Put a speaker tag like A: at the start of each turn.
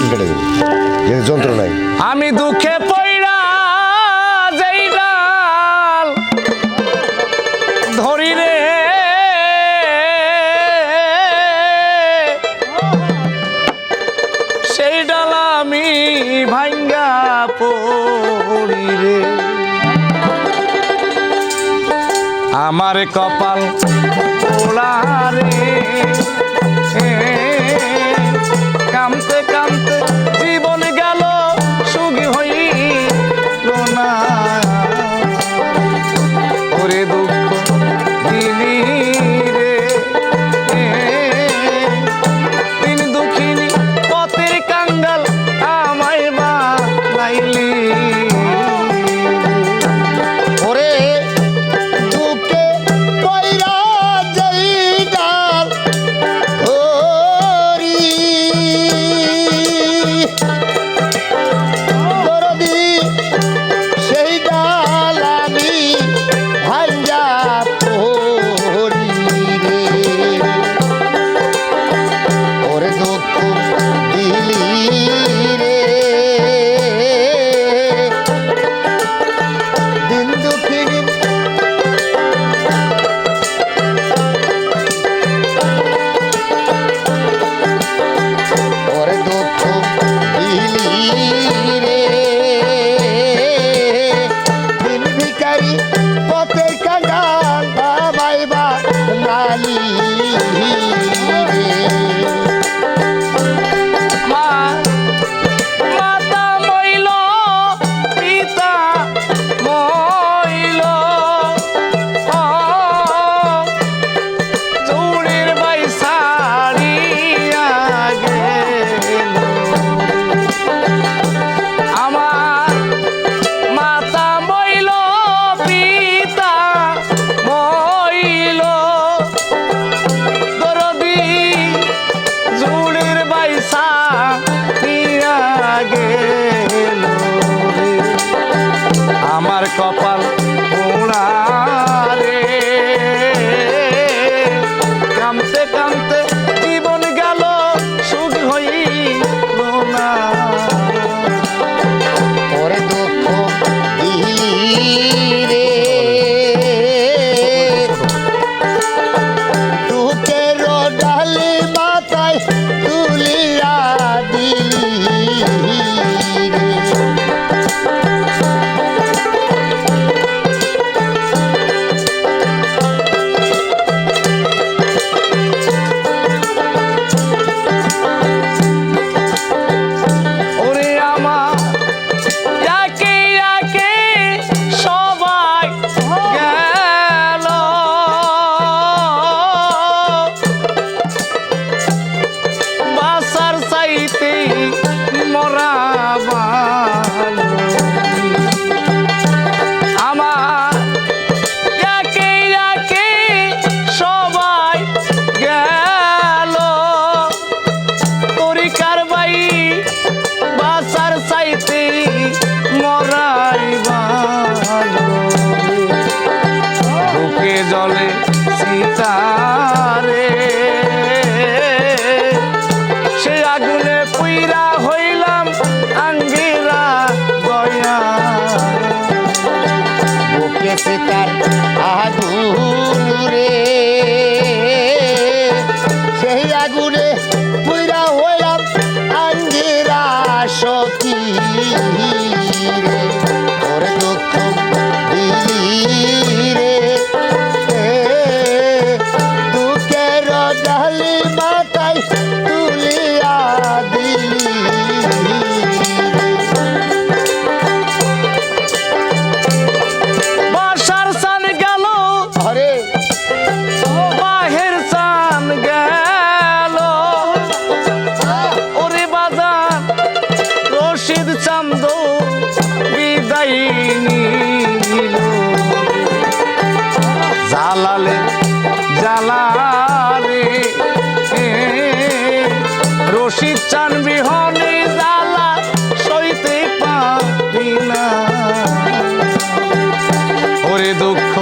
A: কেটে দেবো যন্ত্র নাই।
B: আমি দুঃখে আমি আমার কপাল পোড়া রে। কামতে কামতে কপাল পোড়া। সীতারে। সে আগুনে পুইরা হইলাম আঙ্গিরা দয়া
A: বুকে সীতা জালালে জালারে রশিদ চান বিহনে জালা না ওরে দুঃখ